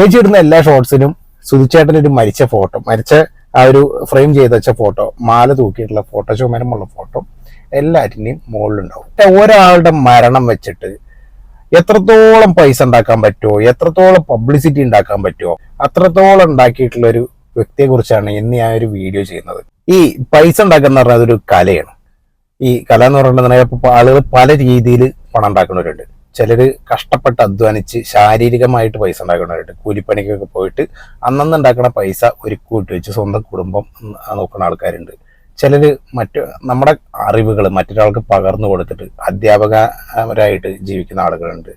ചേച്ചി ഇടുന്ന എല്ലാ ഷോർട്സിനും സുധിച്ചേട്ടൻ ഒരു മരിച്ച ഫോട്ടോ മരിച്ച ആ ഒരു ഫ്രെയിം ചെയ്ത് വെച്ച ഫോട്ടോ മാല തൂക്കിയിട്ടുള്ള ഫോട്ടോ ചുമരമുള്ള ഫോട്ടോ എല്ലാറ്റിന്റെയും മുകളിലുണ്ടാവും. ഒരാളുടെ മരണം വെച്ചിട്ട് എത്രത്തോളം പൈസ ഉണ്ടാക്കാൻ പറ്റുമോ എത്രത്തോളം പബ്ലിസിറ്റി ഉണ്ടാക്കാൻ പറ്റുമോ അത്രത്തോളം ഉണ്ടാക്കിയിട്ടുള്ള ഒരു വ്യക്തിയെ കുറിച്ചാണ് ഇന്ന് ഞാൻ ഒരു വീഡിയോ ചെയ്യുന്നത്. ഈ പൈസ ഉണ്ടാക്കുന്ന പറഞ്ഞാൽ അതൊരു കലയാണ്. ഈ കല എന്ന് പറഞ്ഞിട്ടുണ്ടെങ്കിൽ ആളുകൾ പല രീതിയിൽ പണം ഉണ്ടാക്കുന്നവരുണ്ട്. ചിലർ കഷ്ടപ്പെട്ട് അധ്വാനിച്ച് ശാരീരികമായിട്ട് പൈസ ഉണ്ടാക്കുന്നവരുണ്ട്. കൂലിപ്പണിക്കൊക്കെ പോയിട്ട് അന്നന്ന് ഉണ്ടാക്കുന്ന പൈസ ഒരു കൂട്ടി വെച്ച് സ്വന്തം കുടുംബം നോക്കുന്ന ആൾക്കാരുണ്ട്. ചിലർ മറ്റ് നമ്മുടെ അറിവുകൾ മറ്റൊരാൾക്ക് പകർന്നു കൊടുത്തിട്ട് അധ്യാപകരായിട്ട് ജീവിക്കുന്ന ആളുകളുണ്ട്.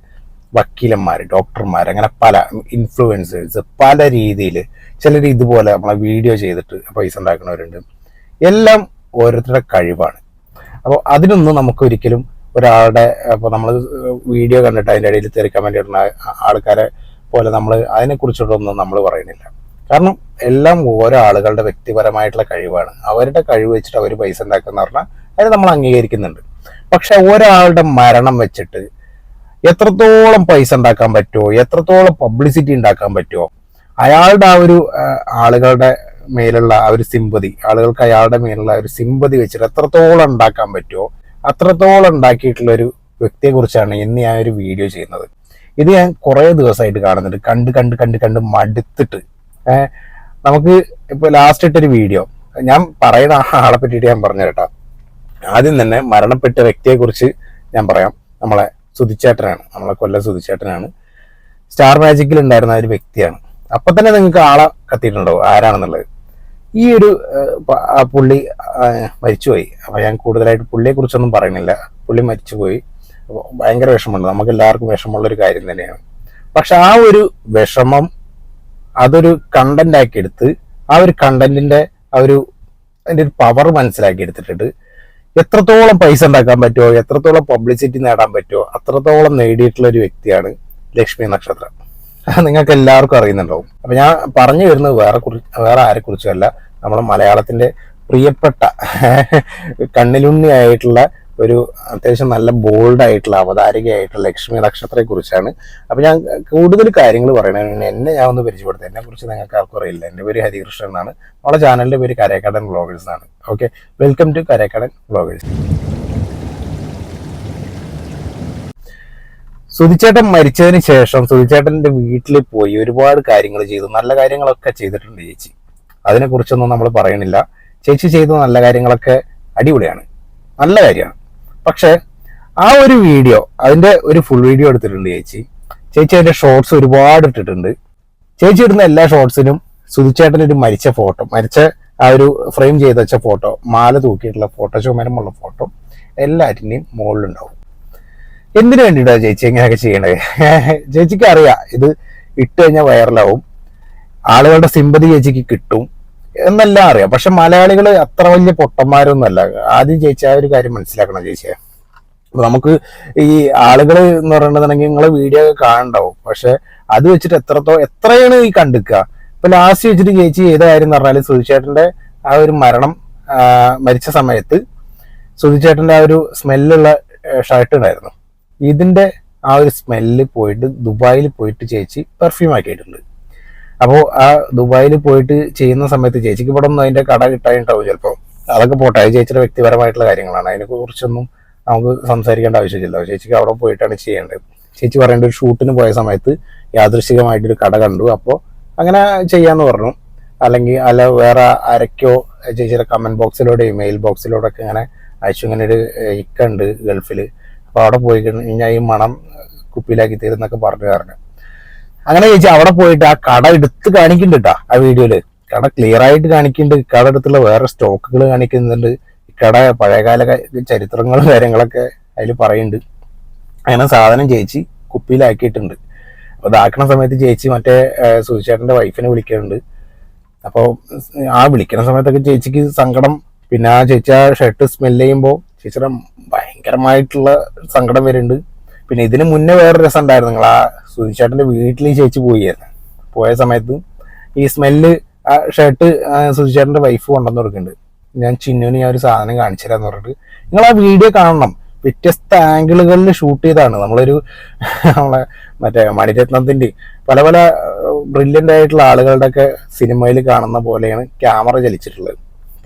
വക്കീലന്മാർ ഡോക്ടർമാർ അങ്ങനെ പല ഇൻഫ്ലുവൻസേഴ്സ് പല രീതിയിൽ ചിലർ ഇതുപോലെ നമ്മളെ വീഡിയോ ചെയ്തിട്ട് പൈസ ഉണ്ടാക്കുന്നവരുണ്ട്. എല്ലാം ഓരോരുത്തരുടെ കഴിവാണ്. അപ്പോൾ അതിനൊന്നും നമുക്ക് ഒരിക്കലും ഒരാളുടെ അപ്പോൾ നമ്മൾ വീഡിയോ കണ്ടിട്ട് അതിന്റെ ഇടയിൽ കമന്റ് ഇടുന്ന ആൾക്കാരെ പോലെ നമ്മൾ അതിനെക്കുറിച്ചിട്ടൊന്നും നമ്മൾ പറയുന്നില്ല. കാരണം എല്ലാം ഓരോ ആളുകളുടെ വ്യക്തിപരമായിട്ടുള്ള കഴിവാണ്. അവരുടെ കഴിവ് വെച്ചിട്ട് അവർ പൈസ ഉണ്ടാക്കുന്ന പറഞ്ഞാൽ അത് നമ്മൾ അംഗീകരിക്കുന്നുണ്ട്. പക്ഷെ ഒരാളുടെ മരണം വെച്ചിട്ട് എത്രത്തോളം പൈസ ഉണ്ടാക്കാൻ പറ്റുമോ എത്രത്തോളം പബ്ലിസിറ്റി ഉണ്ടാക്കാൻ പറ്റുമോ അയാളുടെ ആ ഒരു ആളുകളുടെ മേലുള്ള ആ ഒരു സിമ്പതി ആളുകൾക്ക് അയാളുടെ മേലുള്ള ഒരു സിമ്പതി വെച്ചിട്ട് എത്രത്തോളം ഉണ്ടാക്കാൻ പറ്റുമോ അത്രത്തോളം ഉണ്ടാക്കിയിട്ടുള്ള ഒരു വ്യക്തിയെ കുറിച്ചാണ് ഇന്ന് ഞാൻ ഒരു വീഡിയോ ചെയ്യുന്നത്. ഇത് ഞാൻ കുറേ ദിവസമായിട്ട് കാണുന്നുണ്ട്. കണ്ട് കണ്ട് കണ്ട് കണ്ട് മടുത്തിട്ട്. നമുക്ക് ഇപ്പൊ ലാസ്റ്റ് ഇട്ടൊരു വീഡിയോ ഞാൻ പറയുന്ന ആളെ പറ്റിയിട്ട് ഞാൻ പറഞ്ഞു കേട്ടോ ആദ്യം തന്നെ മരണപ്പെട്ട വ്യക്തിയെ കുറിച്ച് ഞാൻ പറയാം. നമ്മളെ സുതിച്ചേട്ടനാണ് നമ്മളെ കൊല്ലം സുതിച്ചേട്ടനാണ് സ്റ്റാർ മാജിക്കിൽ ഉണ്ടായിരുന്ന ഒരു വ്യക്തിയാണ്. അപ്പൊ തന്നെ നിങ്ങൾക്ക് ആളെ കത്തിയിട്ടുണ്ടോ ആരാണെന്നുള്ളത്? ഈ ഒരു പുള്ളി മരിച്ചുപോയി. അപ്പൊ ഞാൻ കൂടുതലായിട്ട് പുള്ളിയെ കുറിച്ചൊന്നും പറയുന്നില്ല. പുള്ളി മരിച്ചുപോയി. ഭയങ്കര വിഷമമുണ്ട്. നമുക്ക് എല്ലാവർക്കും വിഷമമുള്ള ഒരു കാര്യം തന്നെയാണ്. പക്ഷെ ആ ഒരു വിഷമം അതൊരു കണ്ടന്റ് ആക്കി എടുത്ത് ആ ഒരു കണ്ടന്റിന്റെ ആ ഒരു അതിന്റെ ഒരു പവർ മനസ്സിലാക്കി എടുത്തിട്ട് എത്രത്തോളം പൈസ ഉണ്ടാക്കാൻ പറ്റുമോ എത്രത്തോളം പബ്ലിസിറ്റി നേടാൻ പറ്റുമോ അത്രത്തോളം നേടിയിട്ടുള്ള ഒരു വ്യക്തിയാണ് ലക്ഷ്മി നക്ഷത്രം. നിങ്ങൾക്ക് എല്ലാവർക്കും അറിയുന്നുണ്ടാവും. അപ്പൊ ഞാൻ പറഞ്ഞു വരുന്നത് വേറെ കുറി വേറെ ആരെ കുറിച്ചല്ല നമ്മുടെ മലയാളത്തിന്റെ പ്രിയപ്പെട്ട കണ്ണിലുണ്ണി ആയിട്ടുള്ള ഒരു അത്യാവശ്യം നല്ല ബോൾഡ് ആയിട്ടുള്ള അവതാരികയായിട്ടുള്ള ലക്ഷ്മി നക്ഷത്രത്തെ കുറിച്ചാണ്. അപ്പൊ ഞാൻ കൂടുതൽ കാര്യങ്ങൾ പറയണതിന് എന്നെ ഞാൻ ഒന്ന് പരിചയപ്പെടുത്താം. എന്നെ കുറിച്ച് നിങ്ങൾക്ക് ആർക്കും അറിയില്ല. എന്റെ പേര് ഹരികൃഷ്ണൻ എന്നാണ്. നമ്മുടെ ചാനലിന്റെ പേര് കരേക്കടൻ വ്ളോഗേഴ്സ് ആണ് okay? Welcome to Karekkadan vloggers സുധിച്ചേട്ടൻ മരിച്ചതിന് ശേഷം സുധിച്ചേട്ടന്റെ വീട്ടിൽ പോയി ഒരുപാട് കാര്യങ്ങൾ ചെയ്തു. നല്ല കാര്യങ്ങളൊക്കെ ചെയ്തിട്ടുണ്ട് ചേച്ചി. അതിനെ കുറിച്ചൊന്നും നമ്മൾ പറയണില്ല. ചേച്ചി ചെയ്ത നല്ല കാര്യങ്ങളൊക്കെ അടിപൊളിയാണ്. നല്ല കാര്യമാണ്. പക്ഷെ ആ ഒരു വീഡിയോ അതിന്റെ ഒരു ഫുൾ വീഡിയോ എടുത്തിട്ടുണ്ട് ചേച്ചി. ചേച്ചി അതിന്റെ ഷോർട്സ് ഒരുപാട് ഇട്ടിട്ടുണ്ട്. ചേച്ചി ഇടുന്ന എല്ലാ ഷോർട്സിനും സുധിച്ചേട്ടൻ ഒരു മരിച്ച ഫോട്ടോ മരിച്ച ആ ഒരു ഫ്രെയിം ചെയ്ത് വെച്ച ഫോട്ടോ മാല തൂക്കിയിട്ടുള്ള ഫോട്ടോ ചുമരമുള്ള ഫോട്ടോ എല്ലാറ്റിന്റെയും മുകളിലുണ്ടാവും. എന്തിനു വേണ്ടിയിട്ടാണ് ചേച്ചി ഇങ്ങനെയൊക്കെ ചെയ്യണത്? ചേച്ചിക്ക് അറിയാം. ഇത് ഇട്ട് കഴിഞ്ഞാൽ വൈറലാവും. ആളുകളുടെ സിമ്പതി ചേച്ചിക്ക് കിട്ടും എന്നെല്ലാം അറിയാം. പക്ഷെ മലയാളികൾ അത്ര വലിയ പൊട്ടന്മാരൊന്നും അല്ല ആദ്യം ചേച്ചി ആ ഒരു കാര്യം മനസ്സിലാക്കണം ചേച്ചിയെ. നമുക്ക് ഈ ആളുകൾ എന്ന് പറയണതാണെങ്കിൽ നിങ്ങളെ വീഡിയോ ഒക്കെ കാണണ്ടാവും പക്ഷെ അത് വെച്ചിട്ട് എത്രത്തോ എത്രയാണ് ഈ കണ്ടിക്കുക? ഇപ്പൊ ലാസ്റ്റ് വെച്ചിട്ട് ചേച്ചി ചെയ്ത കാര്യം എന്ന് പറഞ്ഞാൽ സുധിച്ചേട്ടന്റെ ആ ഒരു മരണം മരിച്ച സമയത്ത് സുധിച്ചേട്ടന്റെ ആ ഒരു സ്മെല്ലുള്ള ഷർട്ട് ഉണ്ടായിരുന്നു. ഇതിന്റെ ആ ഒരു സ്മെല്ല് പോയിട്ട് ദുബായിൽ പോയിട്ട് ചേച്ചി പെർഫ്യൂം ആക്കിയിട്ടുണ്ട്. അപ്പോൾ ആ ദുബായിൽ പോയിട്ട് ചെയ്യുന്ന സമയത്ത് ചേച്ചിക്ക് ഇവിടെ ഒന്നും അതിന്റെ കട കിട്ടാനുണ്ടാവും ചിലപ്പോൾ അതൊക്കെ പോട്ടെ ചേച്ചിയുടെ വ്യക്തിപരമായിട്ടുള്ള കാര്യങ്ങളാണ്. അതിനെ കുറിച്ചൊന്നും നമുക്ക് സംസാരിക്കേണ്ട ആവശ്യമില്ല ചേച്ചിക്ക് അവിടെ പോയിട്ടാണ് ചെയ്യേണ്ടത്. ചേച്ചി പറയേണ്ട ഒരു ഷൂട്ടിന് പോയ സമയത്ത് യാദൃശികമായിട്ടൊരു കട കണ്ടു. അപ്പോൾ അങ്ങനെ ചെയ്യാന്ന് പറഞ്ഞു. അല്ലെങ്കിൽ അല്ല വേറെ ആരൊക്കെയോ ചേച്ചിയുടെ കമന്റ് ബോക്സിലൂടെ മെയിൽ ബോക്സിലൂടെ ഒക്കെ ഇങ്ങനെ അയച്ചു. ഇങ്ങനെ ഒരു ഇക്കുണ്ട് ഗൾഫിൽ അപ്പോൾ അവിടെ പോയി കഴിഞ്ഞാൽ ഈ മണം കുപ്പിയിലാക്കി തരുന്നൊക്കെ പറഞ്ഞു പറഞ്ഞു. അങ്ങനെ ചേച്ചി അവിടെ പോയിട്ട് ആ കട എടുത്ത് കാണിക്കുന്നുണ്ട് കേട്ടോ ആ വീഡിയോയിൽ. കട ക്ലിയർ ആയിട്ട് കാണിക്കുന്നുണ്ട്. കട എടുത്തുള്ള വേറെ സ്റ്റോക്കുകൾ കാണിക്കുന്നുണ്ട്. കട പഴയകാല ചരിത്രങ്ങളും കാര്യങ്ങളൊക്കെ അതിൽ പറയുന്നുണ്ട്. അങ്ങനെ സാധനം ചേച്ചി കുപ്പിയിലാക്കിയിട്ടുണ്ട്. അപ്പൊ ഇതാക്കണ സമയത്ത് ചേച്ചി മറ്റേ സുചേട്ടന്റെ വൈഫിനെ വിളിക്കുന്നുണ്ട്. അപ്പോൾ ആ വിളിക്കുന്ന സമയത്തൊക്കെ ചേച്ചിക്ക് സങ്കടം. പിന്നെ ആ ചേച്ചി ആ ഷർട്ട് സ്മെല്ല് ചെയ്യുമ്പോൾ ചേച്ചിയുടെ ഭയങ്കരമായിട്ടുള്ള സങ്കടം വരുന്നുണ്ട്. പിന്നെ ഇതിന് മുന്നേ വേറെ രസം ഉണ്ടായിരുന്നു. നിങ്ങൾ ആ സുധിച്ചേട്ടന്റെ വീട്ടിൽ ചേച്ചി പോയിരുന്നു. പോയ സമയത്ത് ഈ സ്മെല്ല് ആ ഷർട്ട് സുധിച്ചേട്ടന്റെ വൈഫ് കൊണ്ടുവന്ന് കൊടുക്കുന്നുണ്ട്. ഞാൻ ചിന്നുവിന് ഞാൻ ഒരു സാധനം കാണിച്ചു തരാന്ന് പറഞ്ഞിട്ട്. നിങ്ങൾ ആ വീഡിയോ കാണണം. വ്യത്യസ്ത ആംഗിളുകളിൽ ഷൂട്ട് ചെയ്താണ് നമ്മളൊരു നമ്മളെ മറ്റേ മണിരത്നത്തിന്റെ പല പല ബ്രില്യന്റ് ആയിട്ടുള്ള ആളുകളുടെ ഒക്കെ സിനിമയിൽ കാണുന്ന പോലെയാണ് ക്യാമറ ചലിച്ചിട്ടുള്ളത്.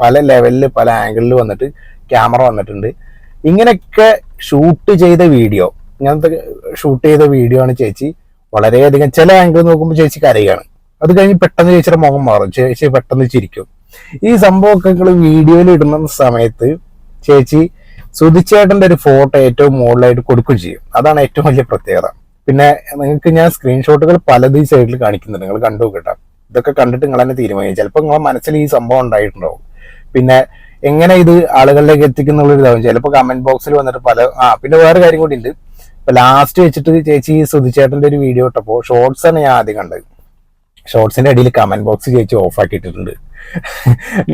പല ലെവലിൽ പല ആംഗിളിൽ വന്നിട്ട് ക്യാമറ വന്നിട്ടുണ്ട്. ഇങ്ങനെയൊക്കെ ഷൂട്ട് ചെയ്ത വീഡിയോ ഇങ്ങനത്തെ ഷൂട്ട് ചെയ്ത വീഡിയോ ആണ് ചേച്ചി വളരെയധികം ചില ആംഗിൾ നോക്കുമ്പോൾ ചേച്ചി കരയാണ്. അത് കഴിഞ്ഞ് പെട്ടെന്ന് ചേച്ചിയുടെ മുഖം മാറും. ചേച്ചി പെട്ടെന്ന് ചിരിക്കും. ഈ സംഭവമൊക്കെ നിങ്ങൾ വീഡിയോയിൽ ഇടുന്ന സമയത്ത് ചേച്ചി സുതിച്ചേട്ടന്റെ ഒരു ഫോട്ടോ ഏറ്റവും മുകളിലായിട്ട് കൊടുക്കുകയും ചെയ്യും. അതാണ് ഏറ്റവും വലിയ പ്രത്യേകത. പിന്നെ നിങ്ങൾക്ക് ഞാൻ സ്ക്രീൻഷോട്ടുകൾ പലത് ഈ സൈഡിൽ കാണിക്കുന്നുണ്ട്. നിങ്ങൾ കണ്ടു കേട്ടോ. ഇതൊക്കെ കണ്ടിട്ട് നിങ്ങൾ തന്നെ തീരുമാനിക്കും. ചിലപ്പോൾ നിങ്ങളെ മനസ്സിൽ ഈ സംഭവം ഉണ്ടായിട്ടുണ്ടാവും. പിന്നെ എങ്ങനെ ഇത് ആളുകളിലേക്ക് എത്തിക്കുന്നുള്ളൊരു ഇതാവും. ചിലപ്പോൾ കമന്റ് ബോക്സിൽ വന്നിട്ട് പല ആ പിന്നെ വേറെ കാര്യം കൂടി ഉണ്ട്. ഇപ്പൊ ലാസ്റ്റ് വെച്ചിട്ട് ചേച്ചി സുധിച്ചേട്ടന്റെ ഒരു വീഡിയോ ഇട്ടപ്പോൾ ഷോർട്സ് ആണ് ഞാൻ ആദ്യം കണ്ടത്. ഷോർട്സിന്റെ അടിയിൽ കമന്റ് ബോക്സ് ചേച്ചി ഓഫ് ആക്കിയിട്ടുണ്ട്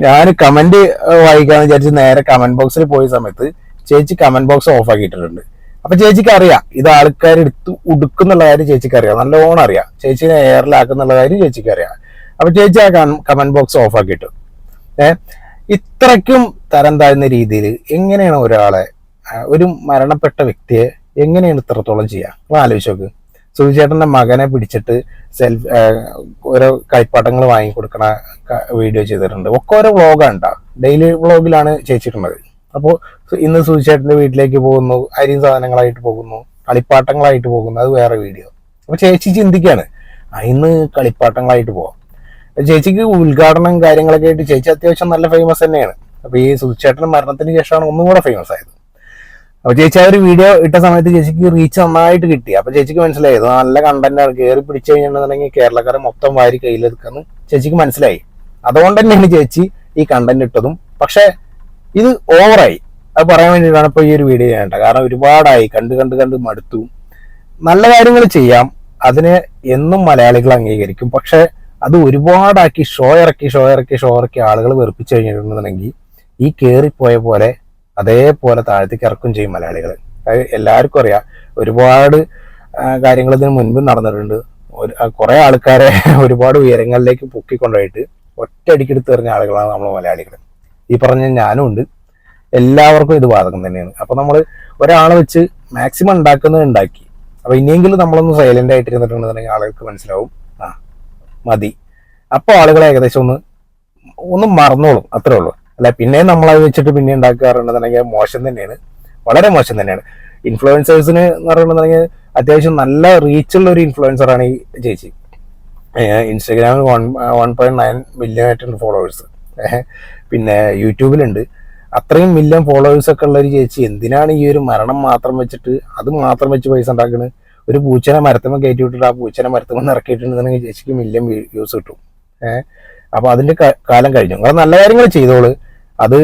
ഞാൻ കമന്റ് വായിക്കാന്ന് വിചാരിച്ച് നേരെ കമന്റ് ബോക്സിൽ പോയ സമയത്ത് ചേച്ചി കമന്റ് ബോക്സ് ഓഫ് ആക്കിയിട്ടുണ്ട് അപ്പൊ ചേച്ചിക്ക് അറിയാം ഇത് ആൾക്കാർ എടുത്ത് ഉടുക്കുന്നുള്ള കാര്യം ചേച്ചിക്ക് അറിയാം നല്ലോണം അറിയാം. ചേച്ചിനെ എയറിലാക്കുന്നുള്ള കാര്യം ചേച്ചിക്ക് അറിയാം അപ്പൊ ചേച്ചി ആ കമന്റ് ബോക്സ് ഓഫ് ആക്കിയിട്ടു. ഏഹ് ഇത്രയ്ക്കും തരം താഴ്ന്ന രീതിയിൽ എങ്ങനെയാണ് ഒരാളെ ഒരു മരണപ്പെട്ട വ്യക്തിയെ എങ്ങനെയാണ് ഇത്രത്തോളം ചെയ്യുക നിങ്ങൾ ആലോചിച്ച് നോക്ക്. സുധിച്ചേട്ടന്റെ മകനെ പിടിച്ചിട്ട് സെൽഫ് ഓരോ കളിപ്പാട്ടങ്ങൾ വാങ്ങിക്കൊടുക്കണ വീഡിയോ ചെയ്തിട്ടുണ്ട്. ഒക്കെ ഓരോ വ്ളോഗാണ് ഉണ്ടാവും ഡെയിലി വ്ളോഗിലാണ് ചേച്ചിട്ടുള്ളത് അപ്പോൾ ഇന്ന് സുധിച്ചേട്ടന്റെ വീട്ടിലേക്ക് പോകുന്നു അരിയും സാധനങ്ങളായിട്ട് പോകുന്നു കളിപ്പാട്ടങ്ങളായിട്ട് പോകുന്നു അത് വേറെ വീഡിയോ അപ്പൊ ചേച്ചി ചിന്തിക്കാണ് ഇന്ന് കളിപ്പാട്ടങ്ങളായിട്ട് പോവാം. ചേച്ചിക്ക് ഉദ്ഘാടനം കാര്യങ്ങളൊക്കെ ആയിട്ട് ചേച്ചി അത്യാവശ്യം നല്ല ഫേമസ് തന്നെയാണ്. അപ്പൊ ഈ സുധിച്ചേട്ടൻ മരണത്തിന് ശേഷമാണ് ഒന്നും കൂടെ ഫേമസ് ആയത്. അപ്പൊ ചേച്ചി ആ ഒരു വീഡിയോ ഇട്ട സമയത്ത് ചേച്ചിക്ക് റീച്ച് നന്നായിട്ട് കിട്ടി. അപ്പൊ ചേച്ചിക്ക് മനസ്സിലായത് നല്ല കണ്ടന്റ് ആണ് കയറി പിടിച്ചു കഴിഞ്ഞിട്ടുണ്ടെങ്കിൽ കേരളക്കാരെ മൊത്തം വാരി കയ്യിലെടുക്കാന്ന് ചേച്ചിക്ക് മനസ്സിലായി. അതുകൊണ്ട് തന്നെയാണ് ചേച്ചി ഈ കണ്ടന്റ് ഇട്ടതും. പക്ഷെ ഇത് ഓവറായി അത് പറയാൻ വേണ്ടിയിട്ടാണ് ഇപ്പൊ ഈ ഒരു വീഡിയോ ചെയ്യേണ്ടത് കാരണം ഒരുപാടായി കണ്ട് കണ്ട് കണ്ട് മടുത്തു. നല്ല കാര്യങ്ങൾ ചെയ്യാം. അതിനെ എന്നും മലയാളികൾ അംഗീകരിക്കും. പക്ഷെ അത് ഒരുപാടാക്കി ഷോ ഇറക്കി ഷോ ഇറക്കി ഷോ ഇറക്കി ആളുകൾ വെറുപ്പിച്ചു കഴിഞ്ഞിട്ടുണ്ടെന്നുണ്ടെങ്കിൽ ഈ കയറിപ്പോയ പോലെ അതേപോലെ താഴത്തേക്ക് ഇറക്കും ചെയ്യും മലയാളികൾ എല്ലാവർക്കും അറിയാം. ഒരുപാട് കാര്യങ്ങൾ ഇതിന് മുൻപ് നടന്നിട്ടുണ്ട്. കുറേ ആൾക്കാരെ ഒരുപാട് ഉയരങ്ങളിലേക്ക് പൊക്കിക്കൊണ്ടുപോയിട്ട് ഒറ്റയടിക്കെടുത്ത് എറിഞ്ഞ ആളുകളാണ് നമ്മൾ മലയാളികൾ ഈ പറഞ്ഞ ഞാനും ഉണ്ട്. എല്ലാവർക്കും ഇത് ബാധകം തന്നെയാണ്. അപ്പൊ നമ്മൾ ഒരാളെ വെച്ച് മാക്സിമം ഉണ്ടാക്കുന്നത് ഉണ്ടാക്കി. അപ്പൊ ഇനിയെങ്കിലും നമ്മളൊന്ന് സൈലന്റ് ആയിട്ട് ഇരുന്നിട്ടുണ്ടെന്നുണ്ടെങ്കിൽ ആളുകൾക്ക് മനസ്സിലാവും. മതി. അപ്പോൾ ആളുകൾ ഏകദേശം ഒന്ന് ഒന്ന് മറന്നോളും അത്രേ ഉള്ളൂ. അല്ല പിന്നെ നമ്മളത് വെച്ചിട്ട് പിന്നെ ഉണ്ടാക്കാറുണ്ടെന്നുണ്ടെങ്കിൽ മോശം തന്നെയാണ്. വളരെ മോശം തന്നെയാണ്. ഇൻഫ്ലുവൻസേഴ്സിന് എന്ന് പറയുന്നുണ്ടെങ്കിൽ അത്യാവശ്യം നല്ല റീച്ചുള്ള ഒരു ഇൻഫ്ലുവൻസറാണ് ഈ ചേച്ചി. ഇൻസ്റ്റഗ്രാമിൽ one one point nine million ആയിട്ടുണ്ട് ഫോളോവേഴ്സ് പിന്നെ യൂട്യൂബിലുണ്ട്. അത്രയും മില്യൺ ഫോളോവേഴ്സ് ഒക്കെ ഉള്ള ഒരു ചേച്ചി എന്തിനാണ് ഈ ഒരു മരണം മാത്രം വെച്ചിട്ട് അത് മാത്രം വെച്ച് പൈസ ഉണ്ടാക്കുന്നത് ഒരു പൂച്ചനെ മരത്തുമ്പോൾ കയറ്റി വിട്ടിട്ട് ആ പൂച്ചനെ മരത്തുമ്പോൾ ഇറക്കിയിട്ടുണ്ടെന്നുണ്ടെങ്കിൽ ചേച്ചിക്ക് മില്യൻ വ്യൂസ് കിട്ടും. ഏഹ് അപ്പൊ അതിന്റെ കാലം കഴിഞ്ഞു. നിങ്ങൾ നല്ല കാര്യങ്ങൾ ചെയ്തോൾ. അത്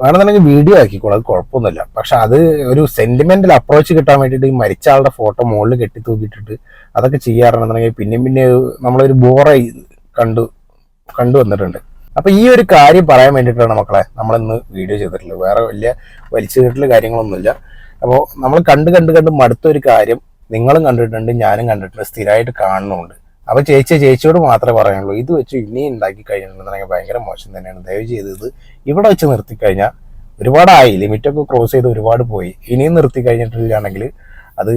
വേണമെന്നുണ്ടെങ്കിൽ വീഡിയോ ആക്കിക്കോളൂ. അത് കുഴപ്പമൊന്നുമില്ല. പക്ഷെ അത് ഒരു സെന്റിമെന്റൽ അപ്രോച്ച് കിട്ടാൻ വേണ്ടിയിട്ട് ഈ മരിച്ച ആളുടെ ഫോട്ടോ മുകളിൽ കെട്ടി തൂക്കിയിട്ടിട്ട് അതൊക്കെ ചെയ്യാറുണ്ടെന്നുണ്ടെങ്കിൽ പിന്നെയും പിന്നെ നമ്മളൊരു ബോറായി കണ്ടു കണ്ടു വന്നിട്ടുണ്ട്. അപ്പൊ ഈ ഒരു കാര്യം പറയാൻ വേണ്ടിയിട്ടാണ് മക്കളെ നമ്മൾ ഇന്ന് വീഡിയോ ചെയ്തിട്ടുള്ളത്. വേറെ വലിയ വലിച്ചു കെട്ടൽ കാര്യങ്ങളൊന്നുമില്ല. അപ്പോൾ നമ്മൾ കണ്ട് കണ്ട് കണ്ട് മടുത്ത ഒരു കാര്യം നിങ്ങളും കണ്ടിട്ടുണ്ട് ഞാനും കണ്ടിട്ടുണ്ട് സ്ഥിരമായിട്ട് കാണുന്നുണ്ട്. അപ്പൊ ചേച്ചി ചേച്ചിയോട് മാത്രമേ പറയാനുള്ളൂ ഇത് വെച്ച് ഇനി ഉണ്ടാക്കി കഴിഞ്ഞിട്ടുണ്ടെങ്കിൽ ഭയങ്കര മോശം തന്നെയാണ്. ദയവ് ചെയ്ത് ഇത് ഇവിടെ വെച്ച് നിർത്തി കഴിഞ്ഞാൽ ഒരുപാടായി. ലിമിറ്റൊക്കെ ക്രോസ് ചെയ്ത് ഒരുപാട് പോയി. ഇനിയും നിർത്തി കഴിഞ്ഞിട്ടില്ലാണെങ്കിൽ അത്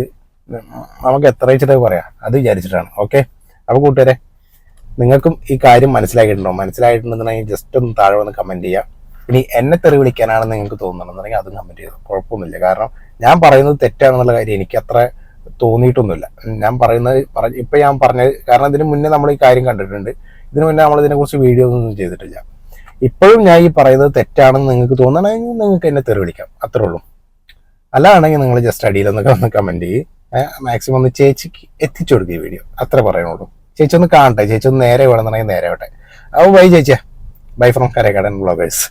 നമുക്ക് എത്ര വെച്ചിട്ട് പറയാം? അത് വിചാരിച്ചിട്ടാണ്. ഓക്കെ അപ്പൊ കൂട്ടുകാരെ നിങ്ങൾക്കും ഈ കാര്യം മനസ്സിലാക്കിയിട്ടുണ്ടോ മനസ്സിലായിട്ടുണ്ടെന്നുണ്ടെങ്കിൽ ജസ്റ്റ് ഒന്ന് താഴെ വന്ന് കമന്റ് ചെയ്യുക ഇനി എന്നെ തെറി വിളിക്കാനാണെന്ന് നിങ്ങൾക്ക് തോന്നുന്നുണ്ടെന്നുണ്ടെങ്കിൽ അതും കമന്റ് ചെയ്തു. കുഴപ്പമൊന്നുമില്ല. കാരണം ഞാൻ പറയുന്നത് തെറ്റാണെന്നുള്ള കാര്യം എനിക്കത്ര തോന്നിയിട്ടൊന്നുമില്ല. ഞാൻ പറയുന്നത് പറഞ്ഞ ഇപ്പൊ ഞാൻ പറഞ്ഞത് കാരണം ഇതിന് മുന്നേ നമ്മൾ ഈ കാര്യം കണ്ടിട്ടുണ്ട്. ഇതിന് മുന്നേ നമ്മൾ ഇതിനെക്കുറിച്ച് വീഡിയോ ഒന്നും ചെയ്തിട്ടില്ല. ഇപ്പോഴും ഞാൻ ഈ പറയുന്നത് തെറ്റാണെന്ന് നിങ്ങൾക്ക് തോന്നണമെങ്കിൽ നിങ്ങൾക്ക് എന്നെ തെറി വിളിക്കാം അത്രേ ഉള്ളൂ. അല്ലാണെങ്കിൽ നിങ്ങൾ ജസ്റ്റ് അടിയിലൊന്നൊക്കെ ഒന്ന് കമന്റ് ചെയ്യും. മാക്സിമം ഒന്ന് ചേച്ചിക്ക് എത്തിച്ചു കൊടുക്കുക ഈ വീഡിയോ അത്ര പറയണുള്ളൂ ചേച്ചി ഒന്ന് കാണട്ടെ. ചേച്ചി ഒന്ന് നേരെ വേണമെന്നുണ്ടെങ്കിൽ നേരെ ആവട്ടെ. അപ്പോൾ bye ചേച്ചിയാ. Bye from Karekkadan bloggers